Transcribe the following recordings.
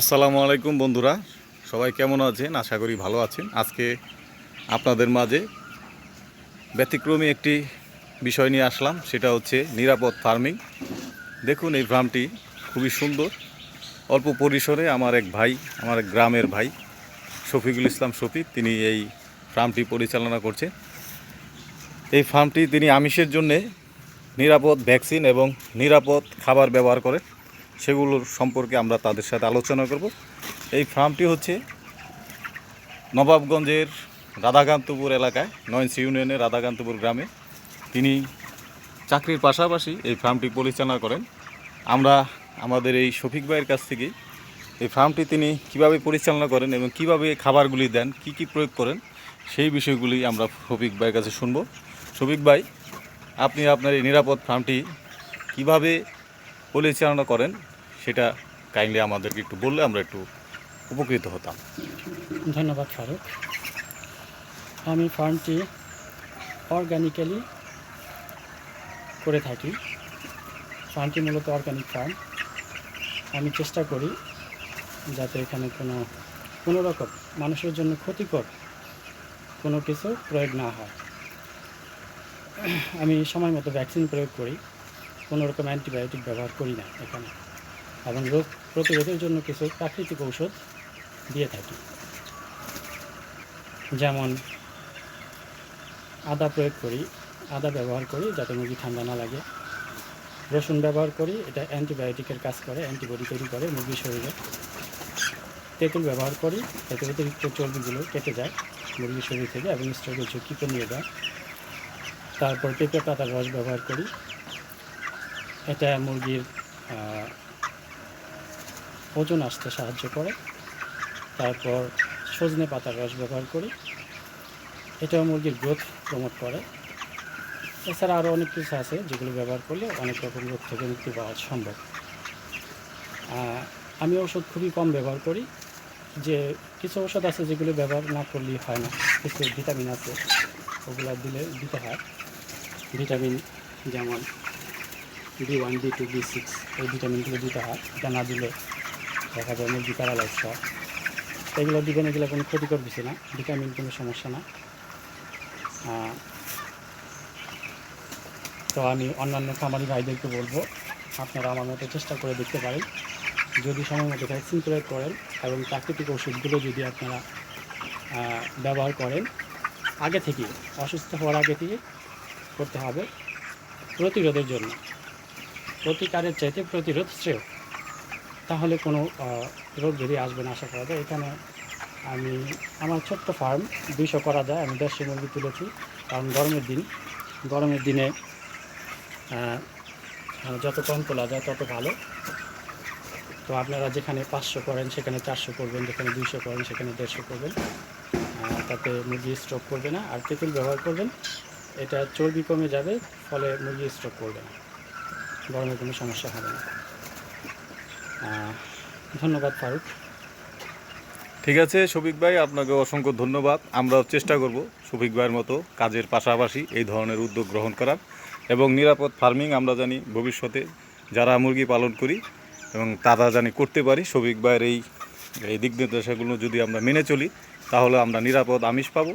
আসসালামু আলাইকুম বন্ধুরা। সবাই কেমন আছেন? আশা করি ভালো আছেন। আজকে আপনাদের মাঝে ব্যতিক্রমী একটি বিষয় নিয়ে আসলাম। সেটা হচ্ছে নিরাপদ ফার্মিং দেখুন, এই ফার্মটি খুবই সুন্দর। অল্প পরিসরে আমার এক ভাই, আমার এক গ্রামের ভাই, শফিকুল ইসলাম শফিক তিনি এই ফার্মটি পরিচালনা করছেন। এই ফার্মটি তিনি আমিষের জন্যে নিরাপদ ভ্যাকসিন এবং নিরাপদ খাবার ব্যবহার করেন। সেগুলোর সম্পর্কে আমরা তাদের সাথে আলোচনা করব। এই ফার্মটি হচ্ছে নবাবগঞ্জের রাধাকান্তপুর এলাকায় নয়নস ইউনিয়নের রাধাকান্তপুর গ্রামে। তিনি চাকরির পাশাপাশি এই ফার্মটি পরিচালনা করেন। আমরা আমাদের এই শফিক ভাইয়ের কাছ থেকে এই ফার্মটি তিনি কীভাবে পরিচালনা করেন এবং কীভাবে খাবারগুলি দেন, কি কি প্রয়োগ করেন, সেই বিষয়গুলি আমরা শফিক ভাইয়ের কাছে শুনব। শফিক ভাই, আপনি আপনার এই নিরাপদ ফার্মটি কীভাবে পরিচালনা করেন, সেটা কাইন্ডলি আমাদেরকে একটু বললে আমরা একটু উপকৃত হতাম। ধন্যবাদ, ফারুক। আমি ফার্মটি অর্গানিক্যালি করে থাকি। ফার্মটি মূলত অর্গানিক ফার্ম। আমি চেষ্টা করি যাতে এখানে কোনো কোনো রকম মানুষের জন্য ক্ষতিকর কোনো কিছু প্রয়োগ না হয়। আমি সময় মতো ভ্যাকসিন প্রয়োগ করি। কোনো রকম অ্যান্টিবায়োটিক ব্যবহার করি না এখানে। এবং রোগ প্রতিরোধের জন্য কিছু প্রাকৃতিক ঔষধ দিয়ে থাকি। যেমন আদা প্রয়োগ করি, আদা ব্যবহার করি যাতে মুরগি ঠান্ডা না লাগে। রসুন ব্যবহার করি, এটা অ্যান্টিবায়োটিকের কাজ করে, অ্যান্টিবডি তৈরি করে মুরগির শরীরে। তেঁতুল ব্যবহার করি যাতে অতিরিক্ত চর্বিগুলো কেটে যায় মুরগির শরীর থেকে এবং স্ট্রোকের ঝুঁকি কমিয়ে দেয় তারপর পেঁপে পাতার রস ব্যবহার করি এটা মুরগির ওজন আসতে সাহায্য করে। তারপর সজনে পাতার রস ব্যবহার করি। এটাও মুরগির গ্রোথ প্রমোট করে। এছাড়া আরও অনেক কিছু আছে যেগুলো ব্যবহার করলে অনেক রকম রোগ থেকে মুক্তি পাওয়া সম্ভব। আমি ওষুধ খুবই কম ব্যবহার করি। যে কিছু ওষুধ আছে যেগুলো ব্যবহার না করলেই হয় না। কিছু ভিটামিন আছে, ওগুলো দিলে দিতে হয়। ভিটামিন যেমন B one B two B six এই ভিটামিনগুলো দিতে হয় এটা না দিলে দেখা যায় মুরগি প্যারালাইজ হয় এগুলো দিবেন, এগুলো কোনো ক্ষতিকর কিছু না ভিটামিন কোনো সমস্যা না। তো আমি অন্যান্য খামারি ভাইদেরকে বলব, আপনারা আমার মতো চেষ্টা করে দেখতে পারেন। যদি সময় মতো ভ্যাকসিন প্রয়োগ করেন এবং প্রাকৃতিক ওষুধগুলো যদি আপনারা ব্যবহার করেন, আগে থেকে, অসুস্থ হওয়ার আগে থেকে করতে হবে প্রতিরোধের জন্য। প্রতিকারের চাইতে প্রতিরোধ শ্রেয়। তাহলে কোনো রোগ যদি আসবে না, আশা করা যায়। এখানে আমি, আমার ছোট্ট ফার্ম, দুইশো করা যায়। আমি দেড়শো মুরগি তুলেছি, কারণ গরমের দিন। গরমের দিনে যত কম তোলা যায়, তত ভালো। তো আপনারা যেখানে পাঁচশো করেন, সেখানে চারশো করবেন, যেখানে দুইশো করেন, সেখানে দেড়শো করবেন। তাতে মুরগি স্ট্রোক করবে না। আর তেঁতুল ব্যবহার করবেন, এটা চর্বি কমে যাবে, ফলে মুরগি স্ট্রোক করবে না। গরমে কোনো সমস্যা হবে না। ধন্যবাদ ফারুক। ঠিক আছে, শফিক ভাই, আপনাকে অসংখ্য ধন্যবাদ। আমরাও চেষ্টা করব শফিক ভাইয়ের মতো কাজের পাশাপাশি এই ধরনের উদ্যোগ গ্রহণ করার। এবং নিরাপদ ফার্মিং আমরা জানি ভবিষ্যতে যারা মুরগি পালন করি এবং তারা জানি করতে পারি, শফিক ভাইয়ের এই এই দিক নির্দেশাগুলো যদি আমরা মেনে চলি, তাহলে আমরা নিরাপদ আমিষ পাবো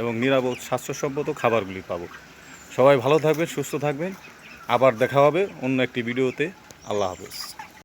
এবং নিরাপদ স্বাস্থ্যসম্মত খাবারগুলি পাবো। সবাই ভালো থাকবেন, সুস্থ থাকবেন। আবার দেখা হবে অন্য একটি ভিডিওতে। আল্লাহ হাফেজ।